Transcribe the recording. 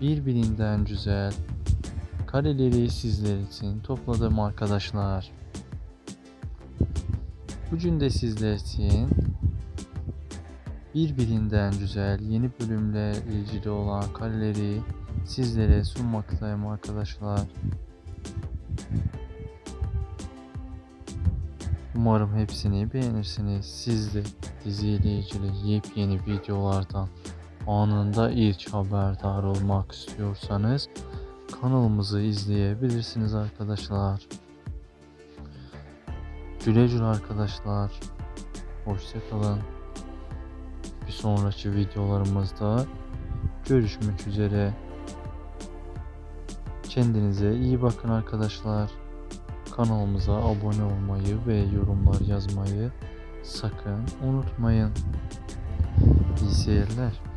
birbirinden güzel kareleri sizler için topladım arkadaşlar. Bugün de sizler için birbirinden güzel yeni bölümle ilgili olan kareleri sizlere sunmaktayım arkadaşlar. Umarım hepsini beğenirsiniz. Siz de diziyle ilgili yepyeni videolardan anında ilk haberdar olmak istiyorsanız kanalımızı izleyebilirsiniz arkadaşlar. Güle güle arkadaşlar. Hoşçakalın. Bir sonraki videolarımızda görüşmek üzere. Kendinize iyi bakın arkadaşlar. Kanalımıza abone olmayı ve yorumlar yazmayı sakın unutmayın. İyi seyirler.